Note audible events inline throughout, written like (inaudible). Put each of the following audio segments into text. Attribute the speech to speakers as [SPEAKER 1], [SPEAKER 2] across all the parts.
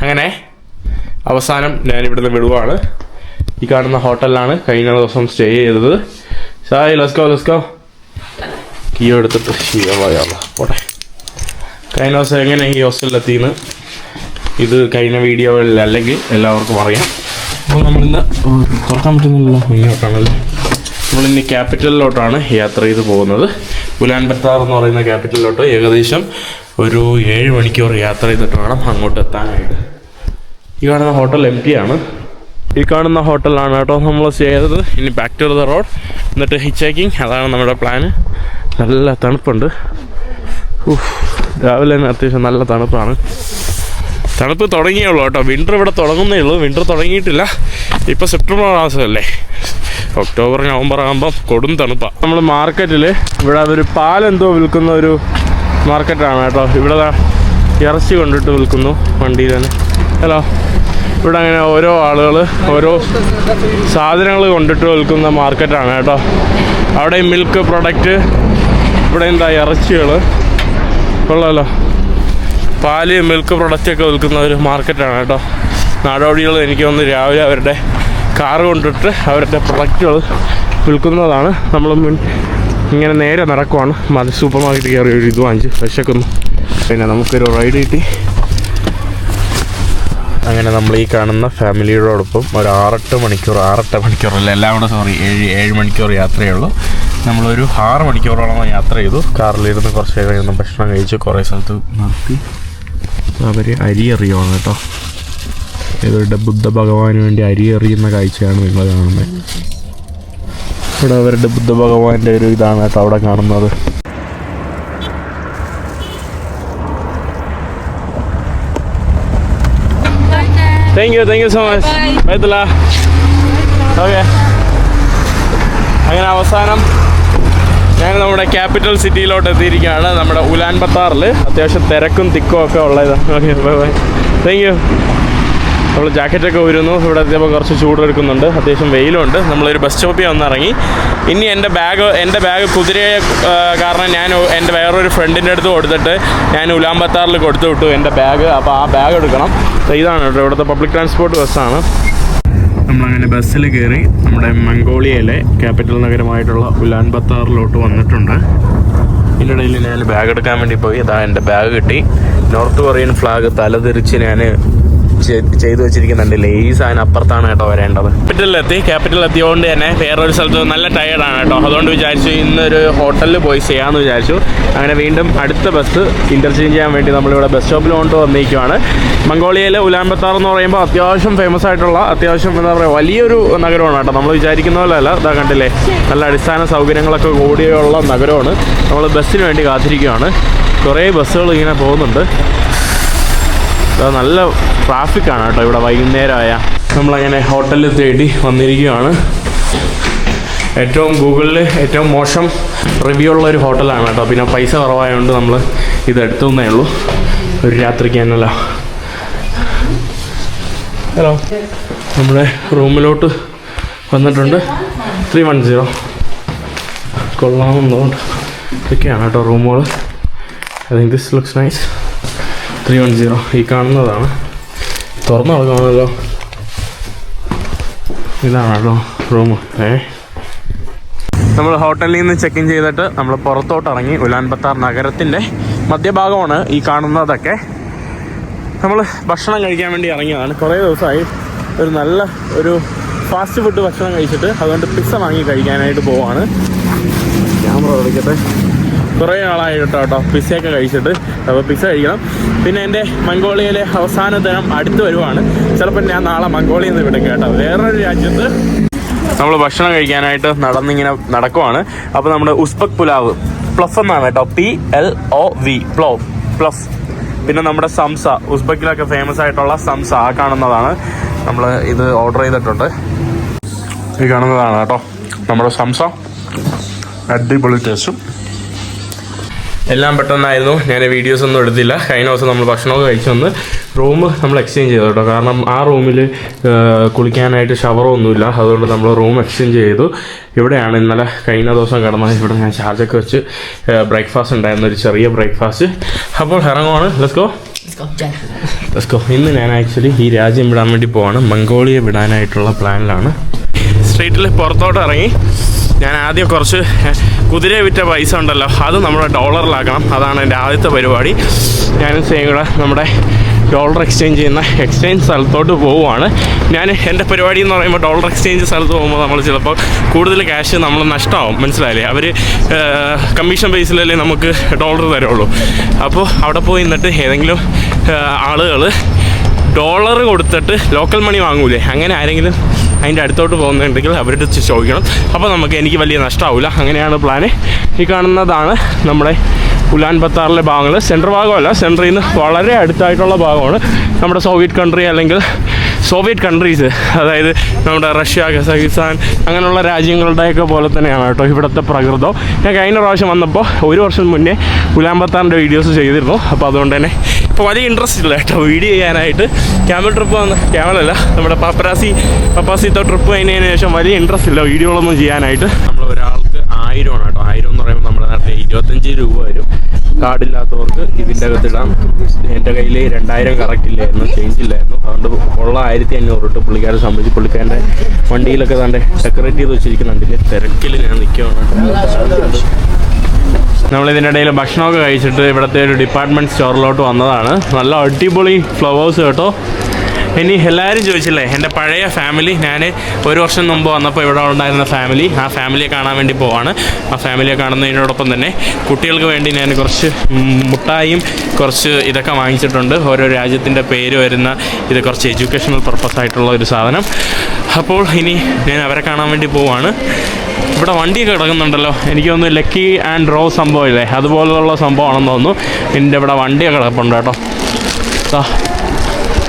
[SPEAKER 1] അങ്ങനെ അവസാനം ഞാൻ ഇവിടുന്ന് വിടുവാണ്. ഈ കാണുന്ന ഹോട്ടലിലാണ് കഴിഞ്ഞ ദിവസം സ്റ്റേ ചെയ്തത്. സായി ലസ്കോ ലസ്കോ കിയോ എടുത്തിട്ട് ശീലമായാള പോട്ടെ. കഴിഞ്ഞ ദിവസം എങ്ങനെ ഈ ഹോസ്റ്റലിലെത്തിയെന്ന് ഇത് കഴിഞ്ഞ വീഡിയോകളിൽ അല്ലെങ്കിൽ എല്ലാവർക്കും അറിയാം. അപ്പോൾ നമ്മളിന്ന് തുറക്കാൻ പറ്റുന്നില്ലല്ലോ. ഇങ്ങോട്ടാണല്ലോ? നമ്മളിന്ന് ക്യാപിറ്റലിലോട്ടാണ് യാത്ര ചെയ്ത് പോകുന്നത്. ഉലാൻ ബത്താർ എന്ന് പറയുന്ന ക്യാപിറ്റലിലോട്ട് ഏകദേശം ഒരു ഏഴ് മണിക്കൂർ യാത്ര ചെയ്തിട്ട് വേണം അങ്ങോട്ട് എത്താനായിട്ട്. ഈ കാണുന്ന ഹോട്ടൽ എം ടി ആണ്. ഈ കാണുന്ന ഹോട്ടലാണ് കേട്ടോ നമ്മൾ ചെയ്തത്. ഇനി ബാക്ക് ടു ദ റോഡ് എന്നിട്ട് ഹിച്ച് ഹൈക്കിങ് അതാണ് നമ്മുടെ പ്ലാന് നല്ല തണുപ്പുണ്ട്. രാവിലെ തന്നെ അത്യാവശ്യം നല്ല തണുപ്പാണ്. തണുപ്പ് തുടങ്ങിയുള്ളൂ കേട്ടോ. വിന്റർ ഇവിടെ തുടങ്ങുന്നേ ഉള്ളൂ. വിന്റർ തുടങ്ങിയിട്ടില്ല. ഇപ്പോൾ സെപ്റ്റംബർ മാസമല്ലേ ഒക്ടോബർ നവംബർ ആകുമ്പം കൊടും തണുപ്പാണ് നമ്മൾ മാർക്കറ്റിൽ ഇവിടെ ഒരു പാലെന്തോ വിൽക്കുന്ന ഒരു മാർക്കറ്റാണ് കേട്ടോ. ഇവിടെ ഇറച്ചി കൊണ്ടിട്ട് വിൽക്കുന്നു വണ്ടിയിൽ തന്നെ. ഹലോ. ഇവിടെ അങ്ങനെ ഓരോ ആളുകൾ ഓരോ സാധനങ്ങൾ കൊണ്ടിട്ട് വിൽക്കുന്ന മാർക്കറ്റാണ് കേട്ടോ. അവിടെ മിൽക്ക് പ്രൊഡക്റ്റ് ഇവിടെ എന്താ ഇറച്ചികൾ കൊള്ളാമല്ലോ പാൽ മിൽക്ക് പ്രൊഡക്റ്റൊക്കെ വിൽക്കുന്ന ഒരു മാർക്കറ്റാണ് കേട്ടോ. നാടോടികൾ എനിക്ക് വന്ന് രാവിലെ അവരുടെ കാറ് കൊണ്ടിട്ട് അവരുടെ പ്രൊഡക്റ്റുകൾ വിൽക്കുന്നതാണ്. നമ്മൾ മുൻ ഇങ്ങനെ നേരെ നടക്കുവാണ്. മതി സൂപ്പർ മാർക്കറ്റ് കയറി ഒരു ഇത് വാങ്ങിച്ച് വിശക്കുന്നു പിന്നെ നമുക്കൊരു റൈഡ് കിട്ടി. അങ്ങനെ നമ്മൾ ഈ കാണുന്ന ഫാമിലിയോടൊപ്പം ഒരു ആറെട്ട് മണിക്കൂർ ആറെട്ട് മണിക്കൂറല്ല എല്ലാം കൂടെ സോറി ഏഴ് ഏഴ് മണിക്കൂർ യാത്രയേ ഉള്ളൂ നമ്മളൊരു ആറ് മണിക്കൂറോളം യാത്ര ചെയ്തു. കാറിലിരുന്ന് കുറച്ച് ഇരുന്ന് ഭക്ഷണം കഴിച്ച് കുറേ സ്ഥലത്ത് നിർത്തി. അവർ അരി എറിയുവാണ് കേട്ടോ. ഏതൊരു ബുദ്ധ ഭഗവാന് വേണ്ടി അരി എറിയുന്ന കാഴ്ചയാണ് നിങ്ങൾ കാണുന്നത്. ഇവിടെ അവരുടെ ബുദ്ധ ഭഗവാന്റെ ഒരു ഇതാണ് കേട്ടോ അവിടെ കാണുന്നത്. Thank you thank you so much വൈത്തല okay അങ്ങനെ അവസാനം ഞങ്ങൾ നമ്മുടെ ക്യാപിറ്റൽ സിറ്റിയിലോട്ട് എത്തിയിരിക്കുകയാണ്. നമ്മുടെ ഉലാൻ ബത്താറിൽ അത്യാവശ്യം തിരക്കും തിക്കും ഒക്കെ ഉള്ളത് okay bye bye thank you നമ്മൾ ജാക്കറ്റൊക്കെ ഊരുന്നു. ഇവിടെ എത്തിയപ്പോൾ കുറച്ച് ചൂടെടുക്കുന്നുണ്ട് അത്യാവശ്യം വെയിലുണ്ട്. നമ്മളൊരു ബസ് സ്റ്റോപ്പിൽ വന്നിറങ്ങി. ഇനി എന്റെ ബാഗ് എന്റെ ബാഗ് കുതിരയെ കാരണം ഞാൻ എന്റെ വേറൊരു ഫ്രണ്ടിന്റെ അടുത്ത് കൊടുത്തിട്ട് ഞാൻ ഉലാൻ ബത്താറിൽ കൊടുത്തു വിട്ടു എന്റെ ബാഗ് അപ്പോൾ ആ ബാഗ് എടുക്കണം. ഇതാണ് കേട്ടോ ഇവിടുത്തെ പബ്ലിക് ട്രാൻസ്പോർട്ട് ബസ്സാണ് നമ്മളങ്ങനെ ബസ്സിൽ കയറി നമ്മുടെ മംഗോളിയയിലെ ക്യാപിറ്റൽ നഗരമായിട്ടുള്ള ഉലാൻ ബത്താറിലോട്ട് വന്നിട്ടുണ്ട്. ഇതിനിടയിൽ ഞാൻ ബാഗ് എടുക്കാൻ വേണ്ടി പോയി. അതാ എന്റെ ബാഗ് കിട്ടി. നോർത്ത് കൊറിയൻ ഫ്ലാഗ് തലതിരിച്ച് ഞാൻ ചെയ്തു വെച്ചിരിക്കുന്നുണ്ട് ലേസ് അതിന് അപ്പുറത്താണ് കേട്ടോ വരേണ്ടത്. ക്യാപിറ്റലിലെത്തി ക്യാപിറ്റലിൽ എത്തിയതുകൊണ്ട് തന്നെ വേറൊരു സ്ഥലത്ത് നല്ല ടയർഡാണ് കേട്ടോ. അതുകൊണ്ട് വിചാരിച്ചു ഇന്നൊരു ഹോട്ടലിൽ പോയി ചെയ്യാമെന്ന് വിചാരിച്ചു. അങ്ങനെ വീണ്ടും അടുത്ത ബസ് ഇന്റർചേഞ്ച് ചെയ്യാൻ വേണ്ടി നമ്മളിവിടെ ബസ് സ്റ്റോപ്പിൽ കൊണ്ട് വന്നിരിക്കുവാണ്. മംഗോളിയയിലെ ഉലാമ്പത്താർ എന്ന് പറയുമ്പോൾ അത്യാവശ്യം ഫേമസ് ആയിട്ടുള്ള അത്യാവശ്യം എന്താ പറയുക വലിയൊരു നഗരമാണ് കേട്ടോ. നമ്മൾ വിചാരിക്കുന്ന പോലെ അല്ല ഇതാ കണ്ടില്ലേ? നല്ല അടിസ്ഥാന സൗകര്യങ്ങളൊക്കെ കൂടിയുള്ള നഗരമാണ്. നമ്മൾ ബസ്സിന് വേണ്ടി കാത്തിരിക്കുകയാണ് കുറേ ബസ്സുകൾ ഇങ്ങനെ പോകുന്നുണ്ട്. നല്ല ട്രാഫിക്കാണ് കേട്ടോ ഇവിടെ വൈകുന്നേരമായ. നമ്മളങ്ങനെ ഹോട്ടലിൽ തേടി വന്നിരിക്കുകയാണ്. ഏറ്റവും ഗൂഗിളിൽ ഏറ്റവും മോശം റിവ്യൂ ഉള്ള ഒരു ഹോട്ടലാണ് കേട്ടോ. പിന്നെ പൈസ കുറവായതുകൊണ്ട് നമ്മൾ ഇത് എടുത്തു എന്നേ ഉള്ളൂ. ഒരു രാത്രിക്ക് തന്നെയല്ല ഹലോ നമ്മുടെ റൂമിലോട്ട് വന്നിട്ടുണ്ട്. ത്രീ വൺ സീറോ കൊള്ളാമെന്നുണ്ട് ഇതൊക്കെയാണ് കേട്ടോ റൂമുകൾ I think this looks nice three one zero ഈ കാണുന്നതാണ്. തുറന്നു കൊടുക്കണമല്ലോ ഇതാണല്ലോ റൂം ഏ? നമ്മൾ ഹോട്ടലിൽ നിന്ന് ചെക്ക് ഇൻ ചെയ്തിട്ട് നമ്മൾ പുറത്തോട്ട് ഇറങ്ങി ഉലാൻബത്താർ നഗരത്തിന്റെ മധ്യഭാഗമാണ് ഈ കാണുന്നതൊക്കെ. നമ്മൾ ഭക്ഷണം കഴിക്കാൻ വേണ്ടി ഇറങ്ങിയതാണ്. കുറേ ദിവസമായി ഒരു നല്ല ഒരു ഫാസ്റ്റ് ഫുഡ് ഭക്ഷണം കഴിച്ചിട്ട് അതുകൊണ്ട് പിസ്സ വാങ്ങി കഴിക്കാനായിട്ട് പോവാണ്. ക്യാമറ കളിക്കട്ടെ കുറേ നാളായി കേട്ടോ കേട്ടോ. പിസ്സയൊക്കെ കഴിച്ചിട്ട്. അപ്പോൾ പിസ്സ കഴിക്കണം. പിന്നെ എന്റെ മംഗോളിയയിലെ അവസാന ദിനം അടുത്ത് വരുവാണ്. ചിലപ്പോൾ ഞാൻ നാളെ മംഗോളിയിൽ നിന്ന് വിടും കേട്ടോ. വേറൊരു രാജ്യത്ത് നമ്മൾ ഭക്ഷണം കഴിക്കാനായിട്ട് നടന്നിങ്ങനെ നടക്കുവാണ്. അപ്പോൾ നമ്മുടെ ഉസ്ബക് പുലാവ് പ്ലസ് എന്നാണ് കേട്ടോ. P L O V plov plus. പിന്നെ നമ്മുടെ സംസ ഉസ്ബക്കിലൊക്കെ ഫേമസ് ആയിട്ടുള്ള സംസ ആ കാണുന്നതാണ്. നമ്മൾ ഇത് ഓർഡർ ചെയ്തിട്ടുണ്ട്. ഈ കാണുന്നതാണ് കേട്ടോ. നമ്മുടെ സംസ. അടിപൊളി ടേസ്റ്റും എല്ലാം പെട്ടെന്നായിരുന്നു. ഞാൻ വീഡിയോസ് ഒന്നും എടുത്തില്ല. കഴിഞ്ഞ ദിവസം നമ്മൾ ഭക്ഷണമൊക്കെ കഴിച്ചു വന്ന് റൂം നമ്മൾ എക്സ്ചേഞ്ച് ചെയ്തു കേട്ടോ. കാരണം ആ റൂമിൽ കുളിക്കാനായിട്ട് ഷവറോ ഒന്നുമില്ല. അതുകൊണ്ട് നമ്മൾ റൂം എക്സ്ചേഞ്ച് ചെയ്തു. ഇവിടെയാണ് ഇന്നലെ കഴിഞ്ഞ ദിവസം കിടന്നത്. ഇവിടെ ഞാൻ ചാർജൊക്കെ വെച്ച് ബ്രേക്ക്ഫാസ്റ്റ് ഉണ്ടായിരുന്നു. ഒരു ചെറിയ ബ്രേക്ക്ഫാസ്റ്റ് അപ്പോൾ ഇറങ്ങുവാണ്. Let's go. ലെറ്റ്സ് ഗോ ഇന്ന് ഞാൻ ആക്ച്വലി ഈ രാജ്യം വിടാൻ വേണ്ടി പോവാണ്. മംഗോളിയ വിടാനായിട്ടുള്ള പ്ലാനിലാണ് സ്ട്രീറ്റിൽ പുറത്തോട്ട് ഇറങ്ങി. ഞാൻ ആദ്യം കുറച്ച് കുതിര വിറ്റ പൈസ ഉണ്ടല്ലോ അത് നമ്മൾ ഡോളറിലാക്കണം. അതാണ് എന്റെ ആദ്യത്തെ പരിപാടി. ഞാനും സെയിം കൂടെ നമ്മുടെ ഡോളർ എക്സ്ചേഞ്ച് ചെയ്യുന്ന എക്സ്ചേഞ്ച് സ്ഥലത്തോട്ട് പോവുകയാണ് ഞാൻ എന്റെ പരിപാടി എന്ന് പറയുമ്പോൾ ഡോളർ എക്സ്ചേഞ്ച് സ്ഥലത്ത് പോകുമ്പോൾ നമ്മൾ ചിലപ്പോൾ കൂടുതൽ ക്യാഷ് നമ്മൾ നഷ്ടമാവും. മനസ്സിലായില്ലേ? അവർ കമ്മീഷൻ ബേസിലല്ലേ നമുക്ക് ഡോളർ തരുള്ളൂ. അപ്പോൾ അവിടെ പോയി നിന്നിട്ട് ഏതെങ്കിലും ആളുകൾ ഡോളർ കൊടുത്തിട്ട് ലോക്കൽ മണി വാങ്ങൂലേ? അങ്ങനെ ആരെങ്കിലും അതിന്റെ അടുത്തോട്ട് പോകുന്നുണ്ടെങ്കിൽ അവരുടെ ചോദിക്കണം. അപ്പോൾ നമുക്ക് എനിക്ക് വലിയ നഷ്ടമാവില്ല അങ്ങനെയാണ് പ്ലാന് ഈ കാണുന്നതാണ് നമ്മുടെ ഉലാൻ ബത്താറിലെ ഭാഗങ്ങൾ. സെൻട്രൽ ഭാഗമല്ല സെൻട്രിൽ നിന്ന് വളരെ അടുത്തായിട്ടുള്ള ഭാഗമാണ്. നമ്മുടെ സോവിയറ്റ് കൺട്രി അല്ലെങ്കിൽ സോവിയറ്റ് കൺട്രീസ് അതായത് നമ്മുടെ റഷ്യ കസാഖിസ്ഥാൻ അങ്ങനെയുള്ള രാജ്യങ്ങളുടെയൊക്കെ പോലെ തന്നെയാണ് കേട്ടോ ഇവിടുത്തെ പ്രകൃതം. ഞാൻ കഴിഞ്ഞ പ്രാവശ്യം വന്നപ്പോൾ ഒരു വർഷം മുന്നേ ഉലാമ്പത്താറിന്റെ വീഡിയോസ് ചെയ്തിരുന്നു. അപ്പോൾ അതുകൊണ്ട് തന്നെ ഇപ്പോൾ വലിയ ഇൻട്രസ്റ്റ് ഇല്ല കേട്ടോ. വീഡിയോ ചെയ്യാനായിട്ട്. ക്യാമൽ ട്രിപ്പ് വന്ന് ക്യാമലല്ല നമ്മുടെ പാപ്പരാസി പപ്പാസിത്തോ ട്രിപ്പ് കഴിഞ്ഞതിന് ശേഷം വലിയ ഇൻട്രസ്റ്റ് ഇല്ല വീഡിയോകളൊന്നും ചെയ്യാനായിട്ട്. നമ്മൾ ഒരാൾക്ക് ആയിരമാണ് കേട്ടോ. ആയിരം എന്ന് പറയുമ്പോൾ നമ്മുടെ നാട്ടിൽ ഇരുപത്തഞ്ച് രൂപ വരും. കാർഡില്ലാത്തവർക്ക് ഇതിന്റെ അകത്തിടാം എന്റെ കയ്യിൽ രണ്ടായിരം കറക്റ്റ് ഇല്ലായിരുന്നു ചേഞ്ച് ഇല്ലായിരുന്നു. അതുകൊണ്ട് ഉള്ള ആയിരത്തി അഞ്ഞൂറ് തൊട്ട് പുള്ളിക്കാരെ സംബന്ധിച്ച് പുള്ളിക്കാരന്റെ വണ്ടിയിലൊക്കെ തന്നെ ഡെക്കറേറ്റ് ചെയ്ത് വെച്ചിരിക്കുന്നുണ്ട്. തിരക്കിൽ ഞാൻ നിൽക്കുകയാണ് നമ്മൾ ഇതിനിടയിൽ ഭക്ഷണമൊക്കെ കഴിച്ചിട്ട് ഇവിടുത്തെ ഒരു ഡിപ്പാർട്ട്മെന്റ് സ്റ്റോറിലോട്ട് വന്നതാണ്. നല്ല അടിപൊളി ഫ്ലവേഴ്സ് കേട്ടോ. ഇനി എല്ലാവരും ചോദിച്ചില്ലേ എന്റെ പഴയ ഫാമിലി ഞാൻ ഒരു വർഷം മുമ്പ് വന്നപ്പോൾ ഇവിടെ ഉണ്ടായിരുന്ന ഫാമിലി ആ ഫാമിലിയെ കാണാൻ വേണ്ടി പോവാണ്. ആ ഫാമിലിയെ കാണുന്നതിനോടൊപ്പം തന്നെ കുട്ടികൾക്ക് വേണ്ടി ഞാൻ കുറച്ച് മുട്ടായും കുറച്ച് ഇതൊക്കെ വാങ്ങിച്ചിട്ടുണ്ട്. ഓരോ രാജ്യത്തിന്റെ പേര് വരുന്ന ഇത് കുറച്ച് എഡ്യൂക്കേഷണൽ പർപ്പസ് ആയിട്ടുള്ള ഒരു സാധനം. അപ്പോൾ ഇനി ഞാൻ അവരെ കാണാൻ വേണ്ടി പോവാണ്. ഇവിടെ വണ്ടിയൊക്കെ കിടക്കുന്നുണ്ടല്ലോ. എനിക്ക് തോന്നുന്നു ലക്കി ആൻഡ് റോ സംഭവം സംഭവമില്ലേ അതുപോലുള്ള സംഭവമാണെന്ന് തോന്നുന്നു. എന്റെ ഇവിടെ വണ്ടിയൊക്കെ കിടപ്പുണ്ട് കേട്ടോ.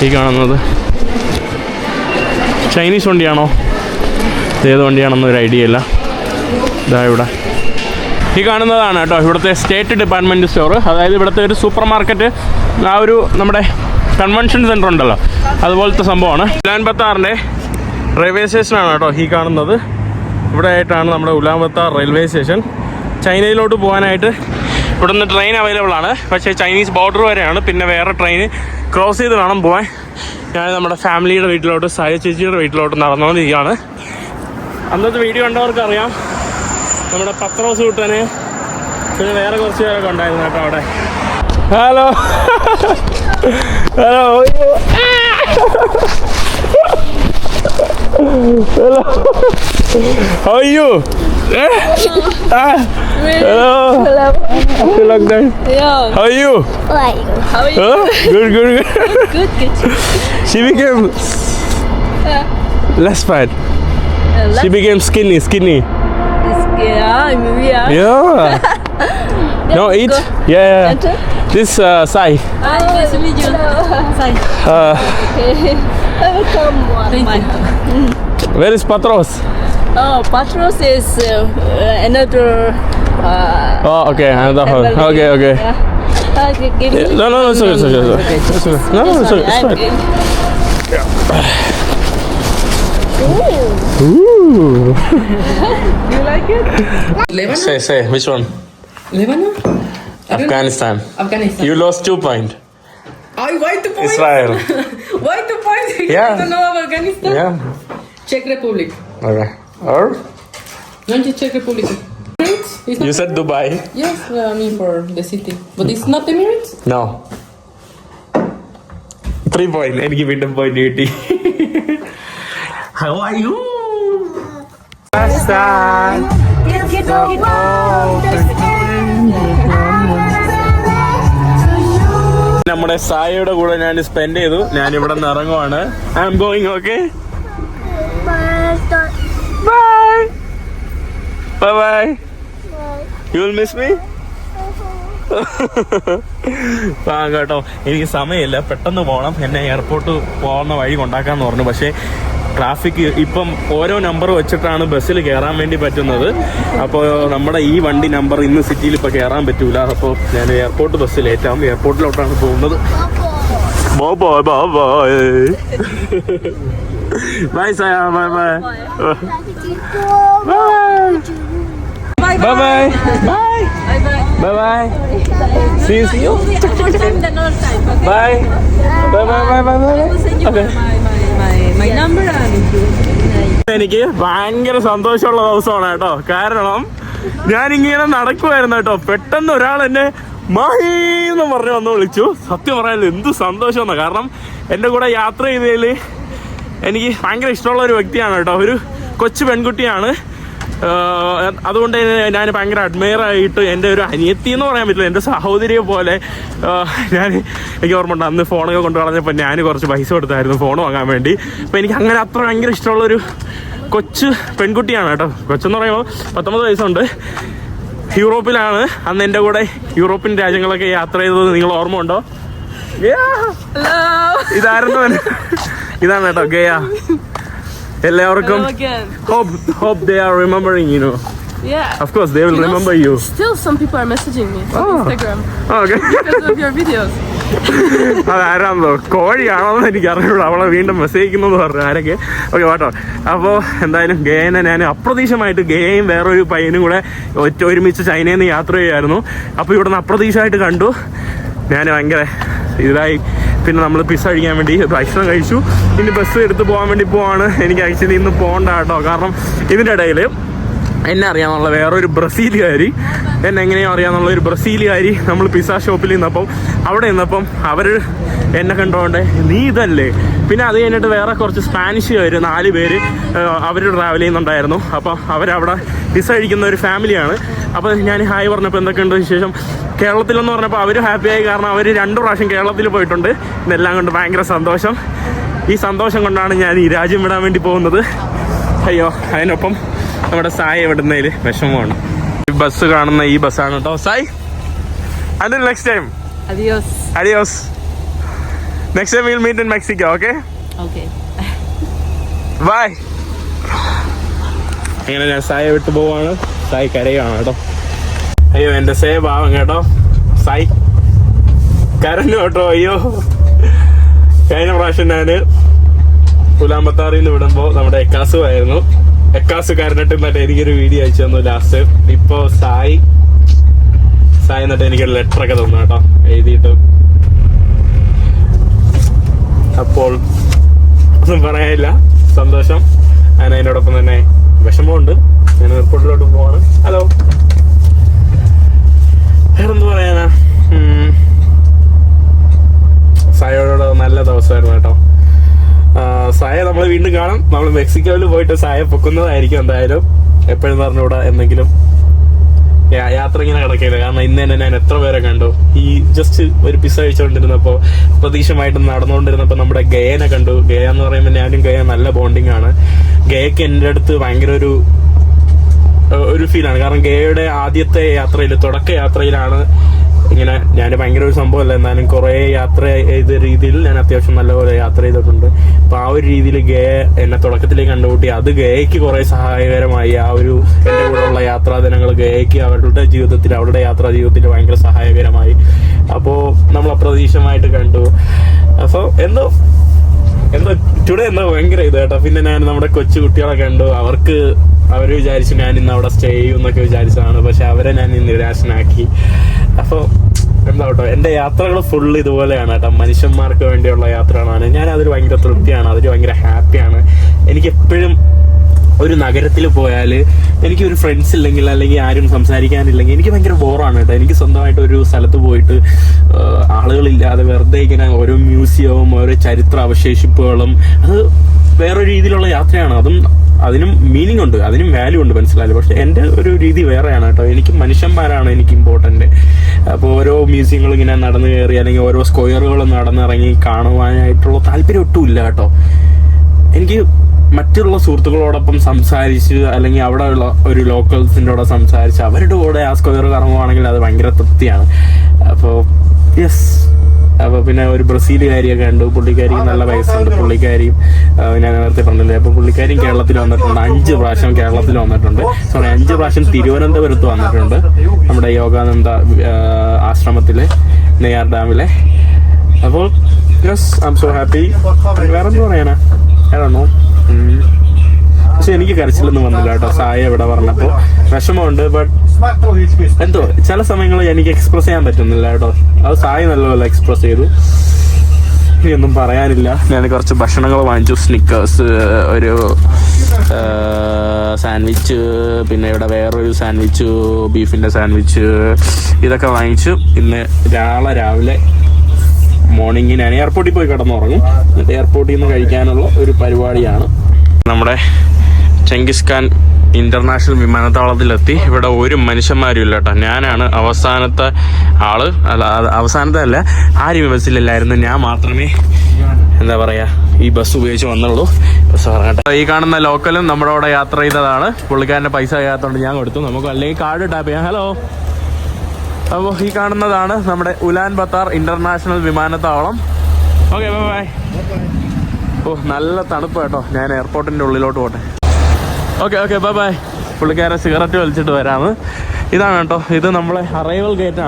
[SPEAKER 1] ഈ കാണുന്നത്. ചൈനീസ് വണ്ടിയാണോ? ഏത് വണ്ടിയാണെന്ന് ഒരു ഐഡിയ ഇല്ല. ഇതാ ഇവിടെ. ഈ കാണുന്നതാണ് കേട്ടോ ഇവിടുത്തെ സ്റ്റേറ്റ് ഡിപ്പാർട്ട്മെന്റ് സ്റ്റോർ അതായത് ഇവിടുത്തെ ഒരു സൂപ്പർ മാർക്കറ്റ് ആ ഒരു നമ്മുടെ കൺവെൻഷൻ സെന്റർ ഉണ്ടല്ലോ. അതുപോലത്തെ സംഭവമാണ്. ഇലാൻ ബത്താറിന്റെ റെയിൽവേ സ്റ്റേഷനാണ് കേട്ടോ ഈ കാണുന്നത്. ഇവിടെ ആയിട്ടാണ് നമ്മുടെ ഉലാമത്ത റെയിൽവേ സ്റ്റേഷൻ. ചൈനയിലോട്ട് പോകാനായിട്ട് ഇവിടുന്ന് ട്രെയിൻ അവൈലബിൾ ആണ്. പക്ഷേ ചൈനീസ് ബോർഡർ വരെയാണ്. പിന്നെ വേറെ ട്രെയിൻ ക്രോസ് ചെയ്ത് വേണം പോകാൻ ഞാൻ നമ്മുടെ ഫാമിലിയുടെ വീട്ടിലോട്ട് സായ ചേച്ചിയുടെ വീട്ടിലോട്ട് നടന്നുകൊണ്ടിരിക്കുകയാണ്. അന്നത്തെ വീഡിയോ കണ്ടവർക്ക് അറിയാം. നമ്മുടെ പത്രോസ് കൂട്ടന് പിന്നെ വേറെ കുറച്ച് പേരൊക്കെ ഉണ്ടായിരുന്നു കേട്ടോ അവിടെ. Hello hello hello How are you?
[SPEAKER 2] Eh? (laughs) Ah. Hello. Hello. After lockdown. Yeah.
[SPEAKER 1] How are you?
[SPEAKER 3] Like.
[SPEAKER 2] How are you?
[SPEAKER 1] Huh? Good, good, good. (laughs)
[SPEAKER 2] good, good.
[SPEAKER 1] She became. less fat.
[SPEAKER 2] Uh, less
[SPEAKER 1] she became skinny, skinny.
[SPEAKER 2] Ah, ah? Yeah, (laughs) yeah.
[SPEAKER 1] Yeah. no, eat.
[SPEAKER 2] Go.
[SPEAKER 1] Yeah. yeah. This uh, Sai.
[SPEAKER 2] Hi, nice to meet you. Sai.
[SPEAKER 1] Uh,
[SPEAKER 2] okay. Thank you.
[SPEAKER 1] Where is Patros?
[SPEAKER 2] Oh, Patros is uh, uh, another. Uh,
[SPEAKER 1] Oh, okay, another one. Okay, okay.
[SPEAKER 2] Yeah. Okay, give me.
[SPEAKER 1] Yeah, no, no, no, it's okay, it's okay, it's okay.
[SPEAKER 2] Okay,
[SPEAKER 1] It's okay. No, no, it's
[SPEAKER 2] sorry,
[SPEAKER 1] okay, it's fine.
[SPEAKER 2] good.
[SPEAKER 1] Ooh. (laughs)
[SPEAKER 2] You like it?
[SPEAKER 4] Lebanon?
[SPEAKER 1] Say, say, which one?
[SPEAKER 4] Lebanon?
[SPEAKER 1] Afghanistan.
[SPEAKER 4] Afghanistan.
[SPEAKER 1] You lost two point.
[SPEAKER 4] I why two points?
[SPEAKER 1] Israel. (laughs)
[SPEAKER 4] Why two points? (laughs)
[SPEAKER 1] Yeah.
[SPEAKER 4] I don't know of Afghanistan.
[SPEAKER 1] Yeah.
[SPEAKER 4] Czech Republic.
[SPEAKER 1] Okay. Or
[SPEAKER 4] Don't you Czech Republic? Emirates? It's not
[SPEAKER 1] you said Dubai.
[SPEAKER 4] Yes, well, I mean for the city. But it's not Emirates?
[SPEAKER 1] No. Three point. എനിക്ക് വീണ്ടും point, കിട്ടി How are you? നമ്മുടെ സായയുടെ കൂടെ ഞാൻ spend ചെയ്തു ഞാൻ ഇവിടെ നിന്ന് ഇറങ്ങുവാണ് I'm going okay bye bye. Bye. You miss me ആ കേട്ടോ. എനിക്ക് സമയമില്ല. പെട്ടെന്ന് പോകണം എന്നെ എയർപോർട്ട് പോകുന്ന വഴി കൊണ്ടാക്കാന്ന് പറഞ്ഞു. പക്ഷേ ട്രാഫിക് ഇപ്പം ഓരോ നമ്പർ വെച്ചിട്ടാണ് ബസ്സിൽ കയറാൻ വേണ്ടി പറ്റുന്നത്. അപ്പോൾ നമ്മുടെ ഈ വണ്ടി നമ്പർ ഇന്ന് സിറ്റിയിൽ ഇപ്പോൾ കയറാൻ പറ്റൂല. അപ്പോൾ ഞാൻ എയർപോർട്ട് ബസ്സിൽ ഏറ്റവും എയർപോർട്ടിലോട്ടാണ് പോകുന്നത്. ബോ ബോ bye bye bye bye. Bye bye bye bye bye. Bye, bye. See you, see you. Bye. Bye, bye, bye, bye, bye. Okay.
[SPEAKER 4] My, number
[SPEAKER 1] എനിക്ക് ഭയങ്കര സന്തോഷമുള്ള ദിവസമാണ് കേട്ടോ കാരണം ഞാനിങ്ങനെ നടക്കുമായിരുന്നു കേട്ടോ പെട്ടെന്ന് ഒരാൾ എന്നെ മഹി എന്ന് പറഞ്ഞ് വന്ന് വിളിച്ചു സത്യം പറയാൻ എന്ത് സന്തോഷമെന്നാണ് കാരണം എന്റെ കൂടെ യാത്ര ചെയ്തതിൽ എനിക്ക് ഭയങ്കര ഇഷ്ടമുള്ള ഒരു വ്യക്തിയാണ് കേട്ടോ. ഒരു കൊച്ചു പെൺകുട്ടിയാണ്. അതുകൊണ്ട് ഞാൻ ഭയങ്കര അഡ്മയർ ആയിട്ട് എന്റെ ഒരു അനിയത്തി എന്ന് പറയാൻ പറ്റില്ല എന്റെ സഹോദരിയെ പോലെ. ഞാൻ എനിക്ക് ഓർമ്മ ഉണ്ട് അന്ന് ഫോണൊക്കെ കൊണ്ടു കളഞ്ഞപ്പോൾ ഞാൻ കുറച്ച് പൈസ കൊടുത്തായിരുന്നു ഫോൺ വാങ്ങാൻ വേണ്ടി. അപ്പോൾ എനിക്ക് അങ്ങനെ അത്ര ഭയങ്കര ഇഷ്ടമുള്ളൊരു കൊച്ചു പെൺകുട്ടിയാണ് കേട്ടോ. കൊച്ചെന്ന് പറയുമ്പോൾ പത്തൊമ്പത് വയസ്സുണ്ട്. യൂറോപ്പിലാണ്. അന്ന് എന്റെ കൂടെ യൂറോപ്യൻ രാജ്യങ്ങളൊക്കെ യാത്ര ചെയ്തത് നിങ്ങൾ ഓർമ്മ ഉണ്ടോ? ഇതായിരുന്നു ഇതാണ് കേട്ടോ ഗയ. എല്ലാവർക്കും hope hope they are remembering you know.
[SPEAKER 4] Yeah.
[SPEAKER 1] of course they will remember you.
[SPEAKER 4] Still, some people are messaging me on
[SPEAKER 1] Oh.
[SPEAKER 4] Instagram
[SPEAKER 1] okay.
[SPEAKER 4] because of your videos. (laughs)
[SPEAKER 1] അതാരാന്നോ കോഴിയാണോന്ന് എനിക്ക് അറിയുള്ളൂ അവളെ വീണ്ടും മെസ്സേജ് അയക്കുന്നത് പറഞ്ഞു. ആരൊക്കെ? ഓക്കെ കേട്ടോ അപ്പോൾ എന്തായാലും ഗേനെ ഞാൻ അപ്രതീക്ഷമായിട്ട് ഗേയും വേറൊരു പയ്യനും കൂടെ ഒറ്റ ഒരുമിച്ച് ചൈനയിൽ നിന്ന് യാത്ര ചെയ്യായിരുന്നു. അപ്പോൾ ഇവിടെ നിന്ന് അപ്രതീക്ഷമായിട്ട് കണ്ടു. ഞാൻ ഭയങ്കര ഇതായി. പിന്നെ നമ്മൾ പിസ്സ കഴിക്കാൻ വേണ്ടി ഭക്ഷണം കഴിച്ചു. ഇനി ബസ് എടുത്ത് പോകാൻ വേണ്ടി പോവാണ്. എനിക്ക് ആക്ച്വലി ഇന്ന് പോകണ്ട കേട്ടോ കാരണം ഇതിന്റെ ഇടയിൽ എന്നെ അറിയാന്നുള്ള വേറൊരു ബ്രസീലുകാരി. എന്നെ എങ്ങനെയോ അറിയാമെന്നുള്ള ഒരു ബ്രസീലുകാരി നമ്മൾ പിസ്സ ഷോപ്പിൽ നിന്നപ്പം അവിടെ നിന്നപ്പം അവർ എന്നെ കണ്ടുകൊണ്ട് നീ ഇതല്ലേ? പിന്നെ അത് കഴിഞ്ഞിട്ട് വേറെ കുറച്ച് സ്പാനിഷുകാർ നാല് പേര് അവർ ട്രാവൽ ചെയ്യുന്നുണ്ടായിരുന്നു. അപ്പോൾ അവരവിടെ പിസ്സ കഴിക്കുന്ന ഒരു ഫാമിലിയാണ്. അപ്പോൾ ഞാൻ ഹായ് പറഞ്ഞപ്പോൾ എന്തൊക്കെയുണ്ട് വിശേഷം? കേരളത്തിലെന്ന് പറഞ്ഞപ്പോൾ അവർ ഹാപ്പിയായി കാരണം അവർ രണ്ട് പ്രാവശ്യം കേരളത്തിൽ പോയിട്ടുണ്ട്. ഇതെല്ലാം കൊണ്ട് ഭയങ്കര സന്തോഷം. ഈ സന്തോഷം കൊണ്ടാണ് ഞാൻ ഈ രാജ്യം വിടാൻ വേണ്ടി പോകുന്നത്. അയ്യോ അതിനൊപ്പം നമ്മുടെ സായി എവിടുന്നതിൽ വിഷമമാണ്. ഈ ബസ് കാണുന്ന ഈ ബസ്സാണ് കേട്ടോ സായ് അതിൽ next time
[SPEAKER 4] Adios.
[SPEAKER 1] Adios next time will meet in Mexico okay
[SPEAKER 4] Okay.
[SPEAKER 1] Bye അങ്ങനെ ഞാൻ സായെ വിട്ടു പോവാണ്. സായി കരയാണ് കേട്ടോ അയ്യോ എന്റെ സേ ഭാവം കേട്ടോ. സായി കരഞ്ഞു കേട്ടോ. അയ്യോ. കഴിഞ്ഞ പ്രാവശ്യം ഞാൻ പുലാമ്പത്താറിൽ നിന്ന് വിടുമ്പോ നമ്മുടെ എക്കാസു ആയിരുന്നു. എക്കാസ് കരഞ്ഞിട്ട് മറ്റേ എനിക്കൊരു വീഡിയോ അയച്ചു തന്നു ലാസ്റ്റ്. ഇപ്പോ സായി സായി എന്നിട്ട് എനിക്കൊരു ലെറ്റർ ഒക്കെ തന്നു കേട്ടോ എഴുതിയിട്ട്. അപ്പോൾ ഒന്നും പറയാനില്ല സന്തോഷം. ഞാൻ അതിനോടൊപ്പം തന്നെ വിഷമമുണ്ട്. ഞാൻ എയർപോർട്ടിലോട്ട് പോവാണ്. ഹലോ വേറെന്ത് പറയാനാ. സായോട് നല്ല ദിവസമായിരുന്നു കേട്ടോ. സായ നമ്മൾ വീണ്ടും കാണാം. നമ്മൾ മെക്സിക്കോയിൽ പോയിട്ട് സായ പൊക്കുന്നതായിരിക്കും എന്തായാലും. എപ്പോഴും പറഞ്ഞുകൂടാ എന്തെങ്കിലും യാത്ര ഇങ്ങനെ കിടക്കില്ല കാരണം ഇന്ന് തന്നെ ഞാൻ എത്ര പേരെ കണ്ടു. ഈ ജസ്റ്റ് ഒരു പിസ കഴിച്ചുകൊണ്ടിരുന്നപ്പോ പ്രതീക്ഷമായിട്ട് നടന്നുകൊണ്ടിരുന്നപ്പോ നമ്മുടെ ഗയനെ കണ്ടു. ഗയ എന്ന് പറയുമ്പോൾ ഞാനും ഗയ നല്ല ബോണ്ടിങ് ആണ്. ഗയക്ക് എന്റെ അടുത്ത് ഭയങ്കര ഒരു ഒരു ഫീലാണ് കാരണം ഗയയുടെ ആദ്യത്തെ യാത്രയിൽ തുടക്ക യാത്രയിലാണ് ഇങ്ങനെ ഞാൻ ഭയങ്കര ഒരു സംഭവമല്ല. എന്നാലും കുറെ യാത്ര ചെയ്ത രീതിയിൽ ഞാൻ അത്യാവശ്യം നല്ലപോലെ യാത്ര ചെയ്തിട്ടുണ്ട്. അപ്പൊ ആ ഒരു രീതിയിൽ ഗേ എന്നെ തുടക്കത്തിലേക്ക് കണ്ടുകൂട്ടി. അത് ഗേയ്ക്ക് കുറെ സഹായകരമായി. ആ ഒരു എന്റെ കൂടെയുള്ള യാത്രാ ദിനങ്ങൾ ഗേയ്ക്ക് അവരുടെ ജീവിതത്തിൽ അവരുടെ യാത്രാ ജീവിതത്തിൽ ഭയങ്കര സഹായകരമായി. അപ്പോ നമ്മൾ അപ്രതീക്ഷിതമായിട്ട് കണ്ടു. അപ്പൊ എന്തോ എന്തോ ടുഡേ എന്തോ ഭയങ്കര ഇത് കേട്ടോ. പിന്നെ ഞാൻ നമ്മുടെ കൊച്ചു കുട്ടികളെ കണ്ടു. അവർക്ക് അവർ വിചാരിച്ചു ഞാൻ ഇന്ന് അവിടെ സ്റ്റേ ചെയ്യും എന്നൊക്കെ വിചാരിച്ചതാണ്. പക്ഷെ അവരെ ഞാൻ നിരാശനാക്കി. അപ്പോൾ എന്താ കേട്ടോ എന്റെ യാത്രകൾ ഫുള്ള് ഇതുപോലെയാണ് കേട്ടോ. മനുഷ്യന്മാർക്ക് വേണ്ടിയുള്ള യാത്രകളാണ്. ഞാൻ അതിൽ ഭയങ്കര തൃപ്തിയാണ് അതിൽ ഭയങ്കര ഹാപ്പിയാണ് എനിക്ക് എപ്പോഴും ഒരു നഗരത്തിൽ പോയാൽ എനിക്ക് ഒരു ഫ്രണ്ട്സ് ഇല്ലെങ്കിൽ അല്ലെങ്കിൽ ആരും സംസാരിക്കാനില്ലെങ്കിൽ എനിക്ക് ഭയങ്കര ബോറാണ് കേട്ടോ. എനിക്ക് സ്വന്തമായിട്ട് ഒരു സ്ഥലത്ത് പോയിട്ട് ആളുകളില്ലാതെ വെറുതെ ഇങ്ങനെ ഓരോ മ്യൂസിയവും ഓരോ ചരിത്ര അവശേഷിപ്പുകളും അത് വേറൊരു രീതിയിലുള്ള യാത്രയാണ്. അതും അതിനും മീനിങ് ഉണ്ട് അതിനും വാല്യൂ ഉണ്ട് മനസ്സിലായാലും പക്ഷെ എന്റെ ഒരു രീതി വേറെയാണ് കേട്ടോ. എനിക്ക് മനുഷ്യന്മാരാണ് എനിക്ക് ഇമ്പോർട്ടന്റ് അപ്പോൾ ഓരോ മ്യൂസിയങ്ങൾ ഇങ്ങനെ നടന്നു കയറി അല്ലെങ്കിൽ ഓരോ സ്ക്വയറുകൾ നടന്നിറങ്ങി കാണുവാനായിട്ടുള്ള താല്പര്യം ഒട്ടും ഇല്ല കേട്ടോ. എനിക്ക് മറ്റുള്ള സുഹൃത്തുക്കളോടൊപ്പം സംസാരിച്ച് അല്ലെങ്കിൽ അവിടെ ഉള്ള ഒരു ലോക്കൽസിന്റെ കൂടെ സംസാരിച്ച് അവരുടെ കൂടെ ആ സ്ക്വയർ കറങ്ങുവാണെങ്കിൽ അത് ഭയങ്കര തൃപ്തിയാണ്. അപ്പോൾ യെസ് അപ്പോൾ പിന്നെ ഒരു ബ്രസീലുകാരിയൊക്കെ ഉണ്ട് പുള്ളിക്കാരിക്ക് നല്ല വയസ്സുണ്ട്. പുള്ളിക്കാരിയും ഞാൻ നേരത്തെ പറഞ്ഞില്ലേ അപ്പോൾ പുള്ളിക്കാരിയും കേരളത്തിൽ വന്നിട്ടുണ്ട്. അഞ്ച് പ്രാവശ്യം കേരളത്തിൽ വന്നിട്ടുണ്ട്. സോറി അഞ്ച് പ്രാവശ്യം തിരുവനന്തപുരത്ത് വന്നിട്ടുണ്ട്. നമ്മുടെ യോഗാനന്ദ ആശ്രമത്തിലെ നെയ്യാർ ഡാമിലെ. അപ്പോൾ yes I M so happy വേറെ ഐ പറയാനാ ഏതാണോ പക്ഷെ എനിക്ക് കരച്ചിലൊന്നും വന്നില്ല കേട്ടോ. സായ ഇവിടെ പറഞ്ഞപ്പോ വിഷമമുണ്ട് ബട്ട് എന്തോ ചില സമയങ്ങളിൽ എനിക്ക് എക്സ്പ്രസ് ചെയ്യാൻ പറ്റുന്നില്ല കേട്ടോ. അത് സായ നല്ലപോലെ എക്സ്പ്രസ് ചെയ്തു. ഇനിയൊന്നും പറയാനില്ല. ഞാൻ കുറച്ച് ഭക്ഷണങ്ങൾ വാങ്ങിച്ചു. സ്നിക്കേഴ്സ് ഒരു സാൻഡ്വിച്ച് പിന്നെ ഇവിടെ വേറൊരു സാൻഡ്വിച്ച് ബീഫിന്റെ സാൻഡ്വിച്ച് ഇതൊക്കെ വാങ്ങിച്ചു. ഇന്ന് രാളെ രാവിലെ മോർണിംഗ് ഞാൻ എയർപോർട്ടിൽ പോയി കിടന്നുറങ്ങും. എന്നിട്ട് എയർപോർട്ടിൽ നിന്ന് കഴിക്കാനുള്ള ഒരു പരിപാടിയാണ്. നമ്മുടെ ചെങ്കിസ് ഖാൻ ഇന്റർനാഷണൽ വിമാനത്താവളത്തിലെത്തി. ഇവിടെ ഒരു മനുഷ്യന്മാരും ഇല്ല കേട്ടോ ഞാനാണ് അവസാനത്തെ ആൾ. അല്ല അവസാനത്തെ അല്ല ആരും ബസ്സിലില്ലായിരുന്നു ഞാൻ മാത്രമേ എന്താ പറയാ ഈ ബസ് ഉപയോഗിച്ച് വന്നുള്ളൂ. ബസ് പറഞ്ഞിട്ട്. ഈ കാണുന്ന ലോക്കലും നമ്മുടെ അവിടെ യാത്ര ചെയ്തതാണ്. പുള്ളിക്കാരന്റെ പൈസ ചെയ്യാത്തതുകൊണ്ട് ഞാൻ കൊടുത്തു. നമുക്ക് അല്ലെങ്കിൽ കാർഡ് ടാപ്പ് ചെയ്യാം. ഹലോ. അപ്പോൾ ഈ കാണുന്നതാണ് നമ്മുടെ ഉലാൻ ബത്താർ ഇന്റർനാഷണൽ വിമാനത്താവളം. Okay bye bye. ഓ നല്ല തണുപ്പ് കേട്ടോ. ഞാൻ എയർപോർട്ടിന്റെ ഉള്ളിലോട്ട് പോട്ടെ. ഓക്കെ ഓക്കെ ബൈ ബൈ പുള്ളിക്കാരെ സിഗരറ്റ് വലിച്ചിട്ട് വരാമെന്ന് ഇതാണ് കേട്ടോ ഇത് നമ്മളെ അറൈവൽ ഗേറ്റ്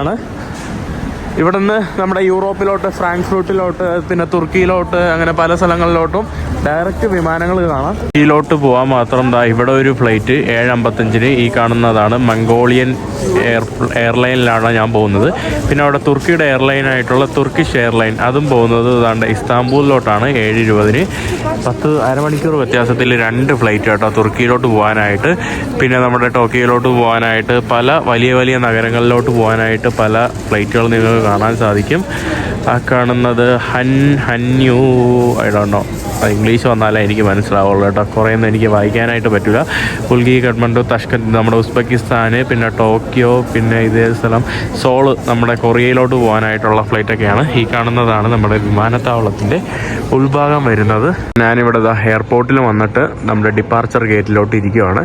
[SPEAKER 1] ആണ് ഇവിടുന്ന് നമ്മുടെ യൂറോപ്പിലോട്ട് ഫ്രാങ്ക്ഫ്രൂട്ടിലോട്ട് പിന്നെ തുർക്കിയിലോട്ട് അങ്ങനെ പല സ്ഥലങ്ങളിലോട്ടും ഡയറക്റ്റ് വിമാനങ്ങൾ കാണാം. ഇതിലോട്ട് പോകാൻ മാത്രം ദാ ഇവിടെ ഒരു ഫ്ലൈറ്റ് ഏഴ് അമ്പത്തഞ്ചിന് ഈ കാണുന്നതാണ്. മംഗോളിയൻ എയർ എയർലൈനിലാണ് ഞാൻ പോകുന്നത്. പിന്നെ അവിടെ തുർക്കിയുടെ എയർലൈൻ ആയിട്ടുള്ള തുർക്കിഷ് എയർലൈൻ അതും പോകുന്നത് ഇതാണ്ട് ഇസ്താംബൂളിലോട്ടാണ് ഏഴ് ഇരുപതിന്. പത്ത് അരമണിക്കൂർ വ്യത്യാസത്തിൽ രണ്ട് ഫ്ലൈറ്റ് കേട്ടോ തുർക്കിയിലോട്ട് പോകാനായിട്ട് പിന്നെ നമ്മുടെ ടോക്കിയോയിലോട്ട് പോകാനായിട്ട് പല വലിയ വലിയ നഗരങ്ങളിലോട്ട് പോകാനായിട്ട് പല ഫ്ലൈറ്റുകൾ നിങ്ങൾക്ക് കാണാൻ സാധിക്കും. ആ കാണുന്നത് ഹൻ ഹന്യു ഐ ഡോണ്ട് നോ ഇംഗ്ലീഷ് വന്നാലേ എനിക്ക് മനസ്സിലാവുള്ളൂ കേട്ടോ. കുറേയൊന്നും എനിക്ക് വായിക്കാനായിട്ട് പറ്റില്ല. പുൽഗി കഠ്മണ്ഡു തഷ്കന്ത് നമ്മുടെ ഉസ്ബെക്കിസ്ഥാന് പിന്നെ ടോക്കിയോ പിന്നെ ഇതേ സ്ഥലം സോൾ നമ്മുടെ കൊറിയയിലോട്ട് പോകാനായിട്ടുള്ള ഫ്ലൈറ്റൊക്കെയാണ് ഈ കാണുന്നതാണ് നമ്മുടെ വിമാനത്താവളത്തിന്റെ ഉൾഭാഗം വരുന്നത്. ഞാനിവിടെ എയർപോർട്ടിൽ വന്നിട്ട് നമ്മുടെ ഡിപ്പാർച്ചർ ഗേറ്റിലോട്ട് ഇരിക്കുവാണ്.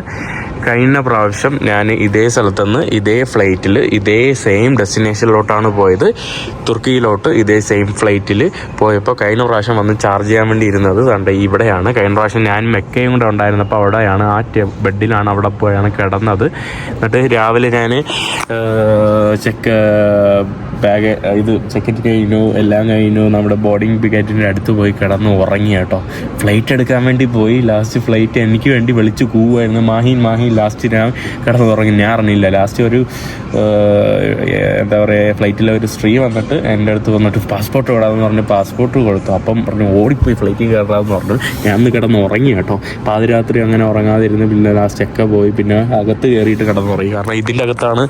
[SPEAKER 1] കഴിഞ്ഞ പ്രാവശ്യം ഞാൻ ഇതേ സ്ഥലത്തുനിന്ന് ഇതേ ഫ്ലൈറ്റിൽ ഇതേ സെയിം ഡെസ്റ്റിനേഷനിലോട്ടാണ് പോയത്. തുർക്കിയിലോട്ട് ഇതേ സെയിം ഫ്ലൈറ്റിൽ പോയപ്പോൾ കഴിഞ്ഞ പ്രാവശ്യം വന്ന് ചാർജ് ചെയ്യാൻ വേണ്ടി ഇരുന്നത് കണ്ട് ഇവിടെയാണ്. കഴിഞ്ഞ പ്രാവശ്യം ഞാൻ മെക്കയും കൂടെ ഉണ്ടായിരുന്നപ്പോൾ അവിടെയാണ് ആ ബെഡിലാണ് അവിടെ പോയാണ് കിടന്നത്. എന്നിട്ട് രാവിലെ ഞാൻ ചെക്ക് ബാഗ് ഇത് ചെക്കറ്റ് കഴിഞ്ഞു എല്ലാം കഴിഞ്ഞു. നമ്മുടെ ബോർഡിംഗ് ടിക്കറ്റിന്റെ അടുത്ത് പോയി കിടന്ന് ഉറങ്ങി കേട്ടോ. ഫ്ലൈറ്റ് എടുക്കാൻ വേണ്ടി പോയി. ലാസ്റ്റ് ഫ്ലൈറ്റ് എനിക്ക് വേണ്ടി വിളിച്ച് കൂവായിരുന്നു. മാഹി മാഹി ലാസ്റ്റ് ഞാൻ കിടന്ന് ഉറങ്ങി. ഞാൻ അറിഞ്ഞില്ല. ലാസ്റ്റ് ഒരു എന്താ പറയുക ഫ്ലൈറ്റിലെ ഒരു സ്ത്രീ വന്നിട്ട് എന്റെ അടുത്ത് വന്നിട്ട് പാസ്പോർട്ട് വിടാമെന്ന് പറഞ്ഞ് പാസ്പോർട്ട് കൊടുത്തു. അപ്പം പറഞ്ഞു ഓടിപ്പോയി ഫ്ലൈറ്റിൽ കയറാമെന്ന് പറഞ്ഞു. ഞാൻ ഒന്ന് കിടന്ന് ഉറങ്ങി കേട്ടോ. പാതിരാത്രി അങ്ങനെ ഉറങ്ങാതിരുന്ന് പിന്നെ ലാസ്റ്റ് ഒക്കെ പോയി. പിന്നെ അകത്ത് കയറിയിട്ട് കിടന്നുറങ്ങി കാരണം ഇതിന്റെ അകത്താണ്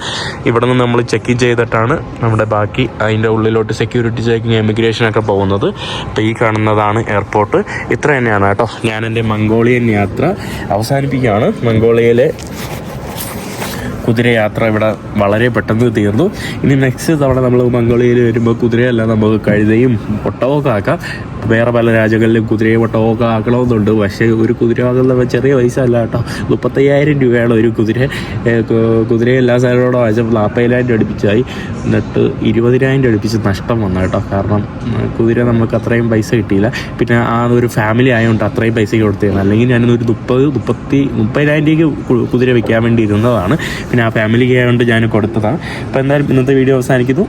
[SPEAKER 1] ഇവിടെ നിന്ന് നമ്മൾ ചെക്ക് ഇൻ ചെയ്തിട്ടാണ് നമ്മുടെ ബാക്കി അതിന്റെ ഉള്ളിലോട്ട് സെക്യൂരിറ്റി ചെക്കിങ് എമിഗ്രേഷൻ ഒക്കെ പോകുന്നത്. അപ്പോൾ ഈ കാണുന്നതാണ് എയർപോർട്ട് ഇത്ര തന്നെയാണ് കേട്ടോ. ഞാൻ എന്റെ മംഗോളിയൻ യാത്ര അവസാനിപ്പിക്കുകയാണ്. മംഗോളിയയിലെ കുതിരയാത്ര ഇവിടെ വളരെ പെട്ടെന്ന് തീർന്നു. ഇനി നെക്സ്റ്റ് തവണ നമ്മൾ മംഗോളിയയിൽ വരുമ്പോൾ കുതിരയല്ല നമുക്ക് കഴുതയും ഒട്ടവും ഒക്കെ ആക്കാം. വേറെ പല രാജ്യങ്ങളിലും കുതിരയെ വട്ടമൊക്കെ ആക്കണമെന്നുണ്ട്. പക്ഷേ ഒരു കുതിര വാങ്ങുന്ന ചെറിയ പൈസ അല്ല കേട്ടോ. മുപ്പത്തയ്യായിരം രൂപയാണ് ഒരു കുതിര. കുതിരയെ എല്ലാ സ്ഥലത്തോടെ വായിച്ചപ്പോൾ നാൽപ്പതിനായിരം അടുപ്പിച്ചായി. എന്നിട്ട് ഇരുപതിനായിരം രൂപ അടുപ്പിച്ച് നഷ്ടം വന്നു കേട്ടോ. കാരണം കുതിര നമുക്ക് അത്രയും പൈസ കിട്ടിയില്ല. പിന്നെ ആ ഒരു ഫാമിലി ആയതുകൊണ്ട് അത്രയും പൈസ കൊടുത്തിരുന്നു അല്ലെങ്കിൽ ഞാനൊരു മുപ്പത് മുപ്പത്തി മുപ്പതിനായിരം രൂപയ്ക്ക് കുതിര വയ്ക്കാൻ വേണ്ടി ഇരുന്നതാണ്. പിന്നെ ആ ഫാമിലിക്ക് ആയതുകൊണ്ട് ഞാൻ കൊടുത്തതാണ്. അപ്പോൾ എന്തായാലും ഇന്നത്തെ വീഡിയോ അവസാനിക്കുന്നു.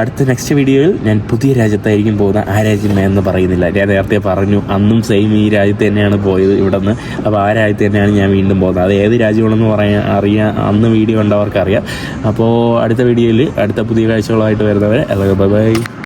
[SPEAKER 1] അടുത്ത നെക്സ്റ്റ് വീഡിയോയിൽ ഞാൻ പുതിയ രാജ്യത്തായിരിക്കും പോകുന്ന ആ രാജ്യം എന്ന് പറയുന്നില്ല. ഞാൻ നേരത്തെ പറഞ്ഞു അന്നും സെയിം ഈ രാജ്യത്ത് തന്നെയാണ് പോയത് ഇവിടെ നിന്ന് അപ്പോൾ ആ രാജ്യത്ത് തന്നെയാണ് ഞാൻ വീണ്ടും പോകുന്നത്. അത് ഏത് രാജ്യമാണെന്ന് പറയാൻ അറിയാൻ അന്ന് വീഡിയോ ഉണ്ടവർക്കറിയാം അപ്പോൾ അടുത്ത വീഡിയോയിൽ അടുത്ത പുതിയ കാഴ്ചകളുമായിട്ട് വരുന്നവരെ ബൈ ബൈ